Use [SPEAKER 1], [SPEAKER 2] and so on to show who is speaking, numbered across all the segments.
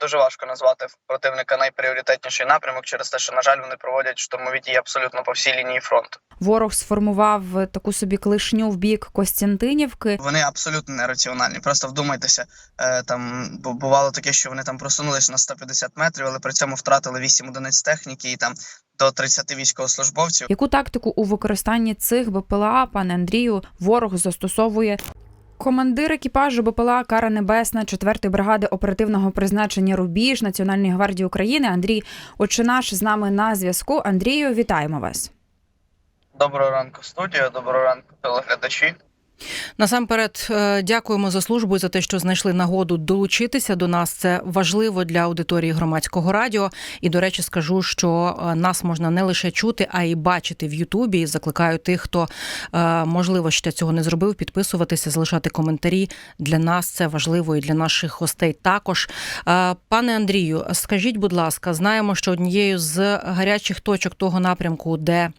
[SPEAKER 1] дуже важко назвати в противника найпріоритетніший напрямок через те, що на жаль вони проводять штурмові дії абсолютно по всій лінії фронту.
[SPEAKER 2] Ворог сформував таку собі клишню в бік Костянтинівки.
[SPEAKER 1] Вони абсолютно нераціональні. Просто вдумайтеся, е, там бувало таке, що вони там просунулись на 150 метрів, але при цьому втратили 8 одиниць техніки і там до 30 військовослужбовців.
[SPEAKER 2] Яку тактику у використанні цих БПЛА, пане Андрію, ворог застосовує? Командир екіпажу БПЛА Кара Небесна 4-ї бригади оперативного призначення Рубіж Національної гвардії України Андрій Очинаш з нами на зв'язку. Андрію, вітаємо вас.
[SPEAKER 1] Доброго ранку, студія. Доброго ранку, телеглядачі.
[SPEAKER 3] Насамперед, е, дякуємо за службу за те, що знайшли нагоду долучитися до нас. Це важливо для аудиторії громадського радіо. І до речі, скажу, що е, нас можна не лише чути, а й бачити в Ютубі. І Закликаю тих, хто е, можливо ще цього не зробив, підписуватися, залишати коментарі. Для нас це важливо і для наших гостей також. Пане Андрію, скажіть, будь ласка, знаємо, що однією з гарячих точок того напрямку, де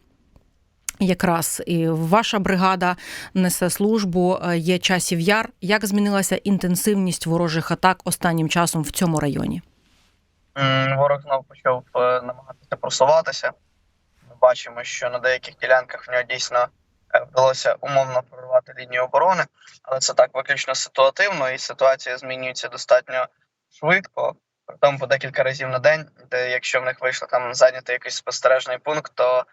[SPEAKER 3] Якраз і ваша бригада несе службу. е, Є часів яр. Як змінилася інтенсивність ворожих атак останнім часом в цьому районі?
[SPEAKER 1] Ворог знову почав е, намагатися просуватися. Ми бачимо, що на деяких ділянках в нього дійсно е, вдалося умовно прорвати лінію оборони, але це так виключно ситуативно, і ситуація змінюється достатньо швидко. Притому по декілька разів на день, де якщо в них вийшло там зайняти якийсь спостережний пункт, то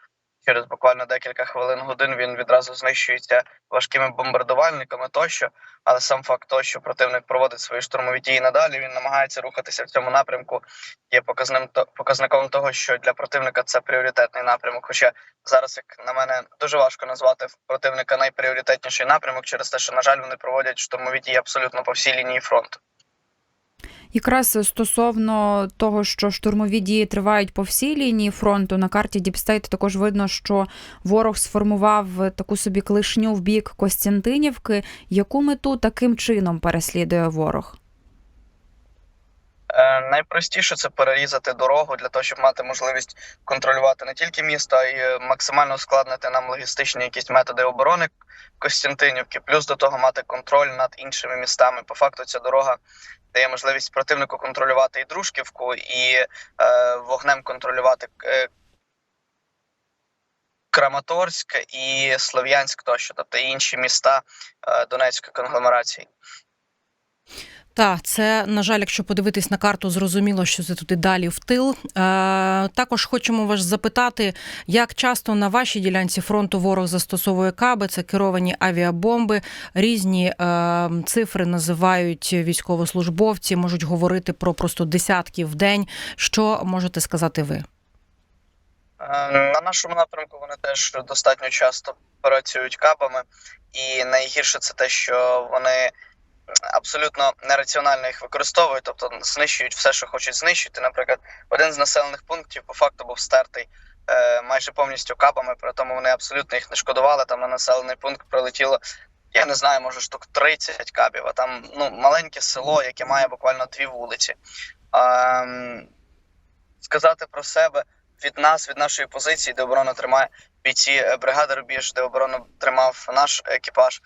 [SPEAKER 1] через буквально декілька хвилин годин він відразу знищується важкими бомбардувальниками тощо. Але сам факт того, що противник проводить свої штурмові дії надалі, він намагається рухатися в цьому напрямку є показним показником того, що для противника це пріоритетний напрямок. Хоча зараз, як на мене, дуже важко назвати противника найпріоритетніший напрямок через те, що на жаль вони проводять штурмові дії абсолютно по всій лінії фронту.
[SPEAKER 2] Якраз стосовно того, що штурмові дії тривають по всій лінії фронту, на карті Діпстейт також видно, що ворог сформував таку собі клишню в бік Костянтинівки. Яку мету таким чином переслідує ворог?
[SPEAKER 1] Е, найпростіше це перерізати дорогу для того, щоб мати можливість контролювати не тільки місто, а й е, максимально ускладнити нам логістичні якісь методи оборони Костянтинівки, плюс до того мати контроль над іншими містами. По факту, ця дорога дає можливість противнику контролювати і Дружківку, і е, вогнем контролювати е, Краматорськ і Слов'янськ тощо, тобто інші міста е, Донецької конгломерації.
[SPEAKER 3] Так, це на жаль, якщо подивитись на карту, зрозуміло, що це туди далі в тил. Е, також хочемо вас запитати, як часто на вашій ділянці фронту ворог застосовує каби, це керовані авіабомби. Різні е, цифри називають військовослужбовці, можуть говорити про просто десятки в день. Що можете сказати ви?
[SPEAKER 1] Е, На нашому напрямку вони теж достатньо часто працюють кабами, і найгірше це те, що вони абсолютно нераціонально їх використовують, тобто знищують все, що хочуть знищити. Наприклад, один з населених пунктів по факту був стертий е, майже повністю кабами, при тому вони абсолютно їх не шкодували. Там на населений пункт прилетіло. Я не знаю, може штук 30 кабів, а там ну маленьке село, яке має буквально дві вулиці. Ем, сказати про себе від нас, від нашої позиції, де оборону тримає бійці е, бригади Рубіж, де оборону тримав наш екіпаж,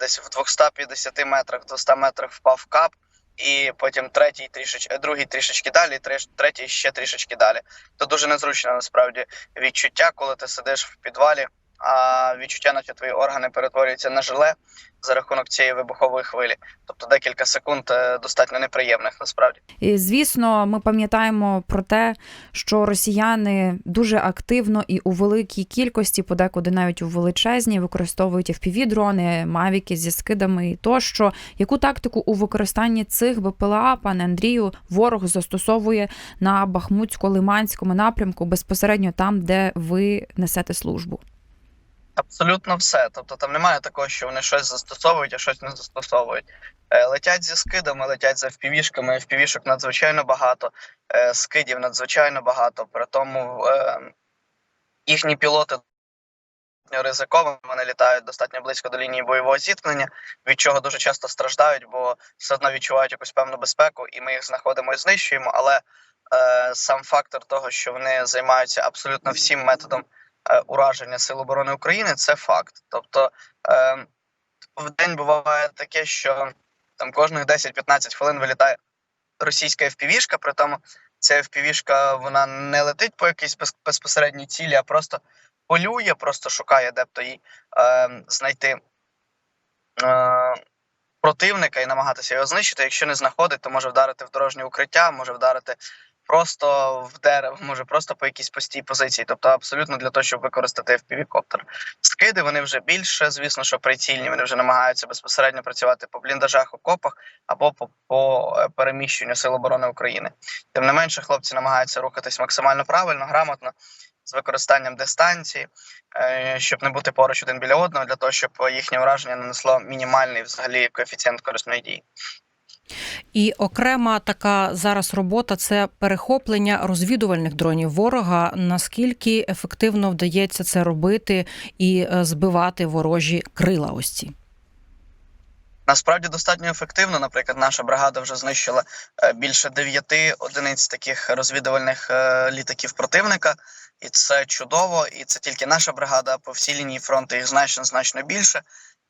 [SPEAKER 1] десь в 250 метрах, 200 метрах впав кап, і потім третій трішеч, е, другий трішечки далі, третій ще трішечки далі. То дуже незручне насправді відчуття, коли ти сидиш в підвалі, а відчуття, наче твої органи перетворюються на желе за рахунок цієї вибухової хвилі. Тобто декілька секунд е, достатньо неприємних насправді.
[SPEAKER 2] І, звісно, ми пам'ятаємо про те, що росіяни дуже активно і у великій кількості, подекуди навіть у величезній, використовують fpv-дрони, мавіки зі скидами і тощо. Яку тактику у використанні цих БПЛА, пане Андрію, ворог застосовує на Бахмутсько-Лиманському напрямку безпосередньо там, де ви несете службу?
[SPEAKER 1] Абсолютно все. Тобто там немає такого, що вони щось застосовують, а щось не застосовують. Е, летять зі скидами, летять за впівішками. Впівішок надзвичайно багато, е, скидів надзвичайно багато. При тому е, їхні пілоти ризиковані, вони літають достатньо близько до лінії бойового зіткнення, від чого дуже часто страждають, бо все одно відчувають якусь певну безпеку, і ми їх знаходимо і знищуємо. Але е, сам фактор того, що вони займаються абсолютно всім методом ураження Сил оборони України, це факт. Тобто е, в день буває таке, що там кожних 10-15 хвилин вилітає російська FPV-шка, при тому ця FPV-шка, вона не летить по якійсь без- безпосередній цілі, а просто полює, просто шукає, де б то їй е, знайти е, противника і намагатися його знищити. Якщо не знаходить, то може вдарити в дорожнє укриття, може вдарити просто в дерево, може просто по якійсь постій позиції. Тобто абсолютно для того, щоб використати FPV-коптер. Скиди вони вже більше, звісно, що прицільні. Вони вже намагаються безпосередньо працювати по бліндажах, окопах або по, по е, переміщенню Сил оборони України. Тим не менше, хлопці намагаються рухатись максимально правильно, грамотно, з використанням дистанції, е, щоб не бути поруч один біля одного, для того, щоб їхнє враження нанесло мінімальний взагалі коефіцієнт корисної дії.
[SPEAKER 3] І окрема така зараз робота це перехоплення розвідувальних дронів ворога. Наскільки ефективно вдається це робити і е, збивати ворожі крила? Ось ці?
[SPEAKER 1] Насправді достатньо ефективно. Наприклад, наша бригада вже знищила е, більше дев'яти одиниць таких розвідувальних е, літаків противника, і це чудово. І це тільки наша бригада. По всій лінії фронту їх значно значно більше.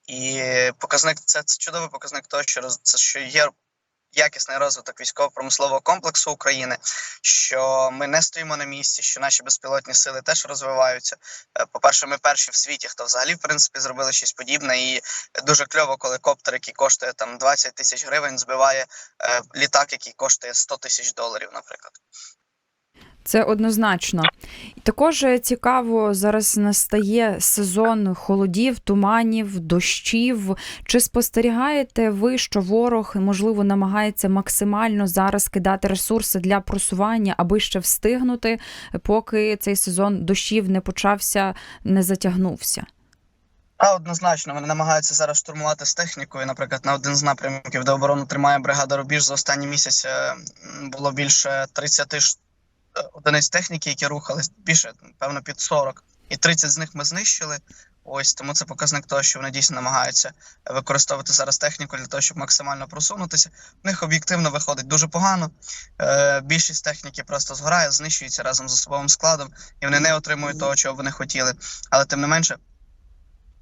[SPEAKER 1] І показник це, це чудовий показник того, що це що є якісний розвиток військово-промислового комплексу України, що ми не стоїмо на місці, що наші безпілотні сили теж розвиваються. Е, По-перше, ми перші в світі, хто взагалі в принципі зробили щось подібне, і дуже кльово, коли коптер, який коштує там 20 тисяч гривень, збиває е, літак, який коштує 100 тисяч доларів, наприклад.
[SPEAKER 2] Це однозначно. Також е, цікаво, зараз настає сезон холодів, туманів, дощів. Чи спостерігаєте ви, що ворог можливо намагається максимально зараз кидати ресурси для просування, аби ще встигнути, поки цей сезон дощів не почався, не затягнувся?
[SPEAKER 1] А однозначно вони намагаються зараз штурмувати з технікою. Наприклад, на один з напрямків, де оборону тримає бригада Рубіж, за останній місяць е, було більше 30 ш- е, одиниць техніки, які рухались більше, певно, під 40. І 30 з них ми знищили. Ось тому це показник того, що вони дійсно намагаються використовувати зараз техніку для того, щоб максимально просунутися. В них об'єктивно виходить дуже погано. Е, більшість техніки просто згорає, знищується разом з особовим складом, і вони не отримують того, чого вони хотіли. Але тим не менше,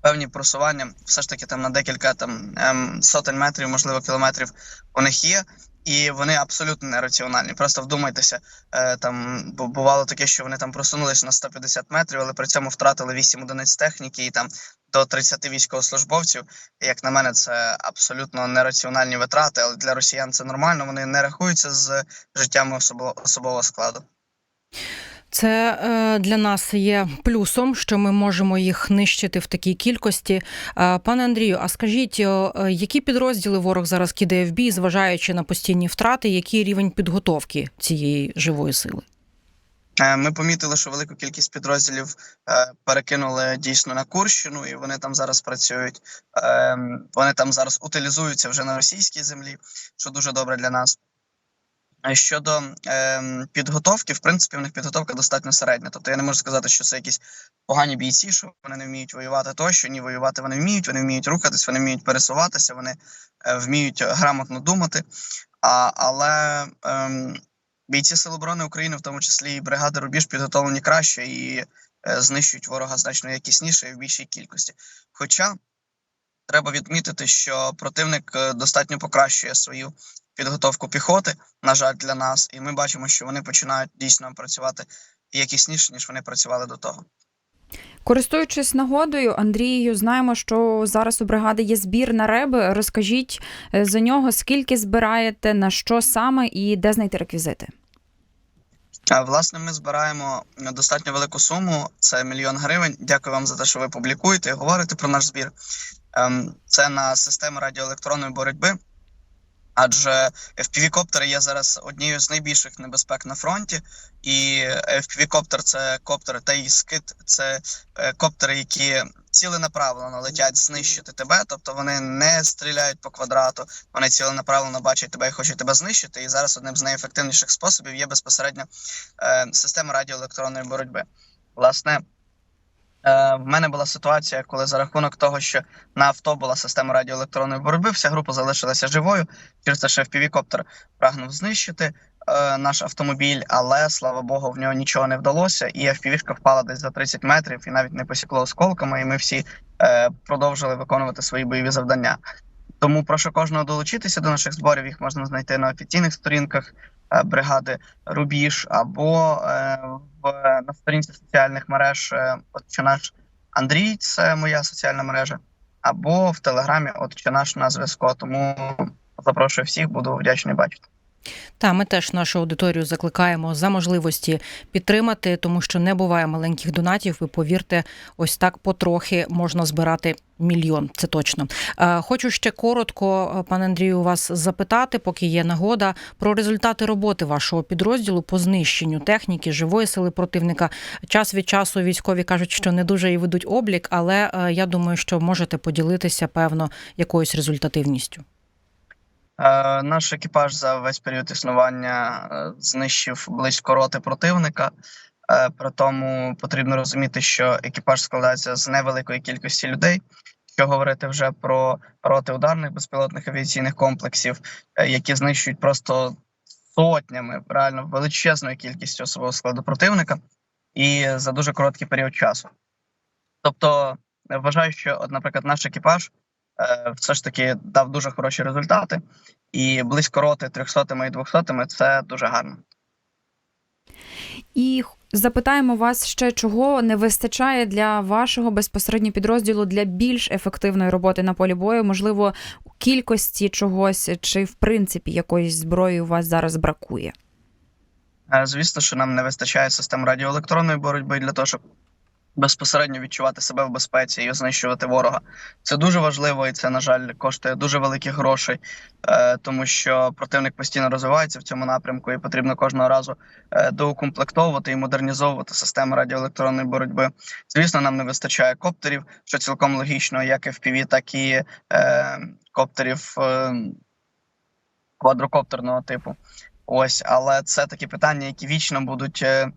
[SPEAKER 1] певні просування, все ж таки там на декілька там ем, сотень метрів, можливо, кілометрів у них є. І вони абсолютно нераціональні. Просто вдумайтеся, е, там бувало таке, що вони там просунулися на 150 метрів, але при цьому втратили 8 одиниць техніки і там до 30 військовослужбовців. Як на мене, це абсолютно нераціональні витрати, але для росіян це нормально. Вони не рахуються з життями особового складу.
[SPEAKER 3] Це е, для нас є плюсом, що ми можемо їх нищити в такій кількості. Е, Пане Андрію, а скажіть, е, які підрозділи ворог зараз кидає в бій, зважаючи на постійні втрати, який рівень підготовки цієї живої сили?
[SPEAKER 1] Ми помітили, що велику кількість підрозділів перекинули дійсно на Курщину, і вони там зараз працюють. Е, Вони там зараз утилізуються вже на російській землі, що дуже добре для нас. Е, Щодо е, підготовки, в принципі, в них підготовка достатньо середня. Тобто я не можу сказати, що це якісь погані бійці, що вони не вміють воювати тощо. Ні, воювати вони вміють, вони вміють рухатись, вони вміють пересуватися, вони е, вміють грамотно думати. А, але ем, бійці Сил оборони України, в тому числі і бригади Рубіж, підготовлені краще і е, знищують ворога значно якісніше і в більшій кількості. Хоча треба відмітити, що противник е, достатньо покращує свою підготовку піхоти, на жаль, для нас, і ми бачимо, що вони починають дійсно працювати якісніше, ніж вони працювали до того.
[SPEAKER 2] Користуючись нагодою, Андрію, знаємо, що зараз у бригади є збір на реби. Розкажіть е, за нього, скільки збираєте, на що саме і де знайти реквізити.
[SPEAKER 1] Власне, ми збираємо достатньо велику суму. Це мільйон гривень. Дякую вам за те, що ви публікуєте і говорите про наш збір. Ем, Це на систему радіоелектронної боротьби. Адже FPV-коптери є зараз однією з найбільших небезпек на фронті, і FPV-коптер це коптери та і скид, це е, коптери, які ціленаправлено летять знищити тебе. Тобто вони не стріляють по квадрату, вони ціленаправлено бачать тебе і хочуть тебе знищити. І зараз одним з найефективніших способів є безпосередньо е, система радіоелектронної боротьби. Власне, в мене була ситуація, коли за рахунок того, що на авто була система радіоелектронної боротьби, вся група залишилася живою. Через те, що FPV-коптер прагнув знищити е, наш автомобіль, але слава Богу, в нього нічого не вдалося, і FPV-шка впала десь за 30 метрів і навіть не посікло осколками, і ми всі е, продовжили виконувати свої бойові завдання. Тому прошу кожного долучитися до наших зборів. Їх можна знайти на офіційних сторінках е, бригади Рубіж або е, в на сторінці соціальних мереж. е, чи наш Андрій, це моя соціальна мережа, або в телеграмі Отче наш на зв'язку. Тому запрошую всіх, буду вдячний бачити.
[SPEAKER 3] Та ми теж нашу аудиторію закликаємо за можливості підтримати, тому що не буває маленьких донатів. Ви повірте, ось так потрохи можна збирати мільйон. Це точно. Е, Хочу ще коротко, е, пане Андрію, вас запитати, поки є нагода, про результати роботи вашого підрозділу по знищенню техніки живої сили противника. Час від часу військові кажуть, що не дуже і ведуть облік, але е, я думаю, що можете поділитися певно якоюсь результативністю.
[SPEAKER 1] Е, Наш екіпаж за весь період існування е, знищив близько роти противника. Е, При тому потрібно розуміти, що екіпаж складається з невеликої кількості людей. Що говорити вже про роти ударних безпілотних авіаційних комплексів, які знищують просто сотнями, реально величезною кількістю особового складу противника, і за дуже короткий період часу. Тобто, вважаю, що, от, наприклад, наш екіпаж все ж таки дав дуже хороші результати, і близько роти 300 і 200 це дуже гарно.
[SPEAKER 2] І запитаємо вас ще, чого не вистачає для вашого безпосередньо підрозділу для більш ефективної роботи на полі бою, можливо, у кількості чогось чи в принципі якоїсь зброї у вас зараз бракує.
[SPEAKER 1] Е, Звісно, що нам не вистачає систем радіоелектронної боротьби для того, щоб безпосередньо відчувати себе в безпеці і знищувати ворога. Це дуже важливо, і це, на жаль, коштує дуже великих грошей, е, тому що противник постійно розвивається в цьому напрямку, і потрібно кожного разу е, доукомплектовувати і модернізовувати системи радіоелектронної боротьби. Звісно, нам не вистачає коптерів, що цілком логічно, як FPV, так і е, коптерів е, квадрокоптерного типу. Ось, але це такі питання, які вічно будуть е,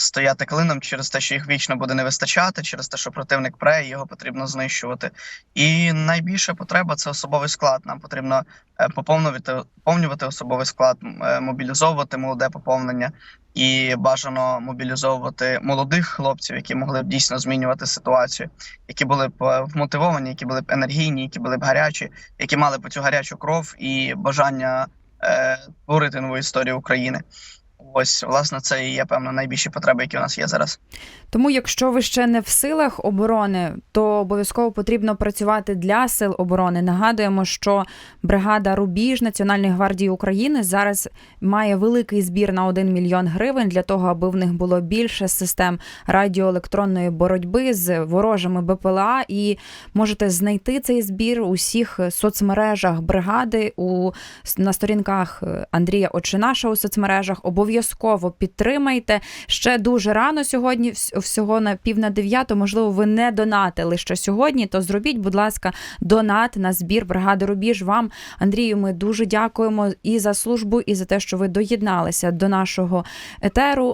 [SPEAKER 1] стояти клином через те, що їх вічно буде не вистачати, через те, що противник пре, і його потрібно знищувати. І найбільша потреба це особовий склад. Нам потрібно е, поповнювати, поповнювати особовий склад, е, мобілізовувати молоде поповнення і бажано мобілізовувати молодих хлопців, які могли б дійсно змінювати ситуацію, які були б е, вмотивовані, які були б енергійні, які були б гарячі, які мали б цю гарячу кров і бажання творити нову історію України. Ось, власне, це і є певно найбільші потреби, які у нас є зараз.
[SPEAKER 2] Тому, якщо ви ще не в силах оборони, то обов'язково потрібно працювати для сил оборони. Нагадуємо, що бригада Рубіж Національної гвардії України зараз має великий збір на 1 мільйон гривень для того, аби в них було більше систем радіоелектронної боротьби з ворожими БПЛА. І можете знайти цей збір у всіх соцмережах бригади у на сторінках Андрія Очинаша у соцмережах. Обов'язково підтримайте. Ще дуже рано сьогодні, всього на пів на дев'яту. Можливо, ви не донатили ще сьогодні. То зробіть, будь ласка, донат на збір бригади Рубіж. Вам, Андрію, ми дуже дякуємо і за службу, і за те, що ви доєдналися до нашого етеру.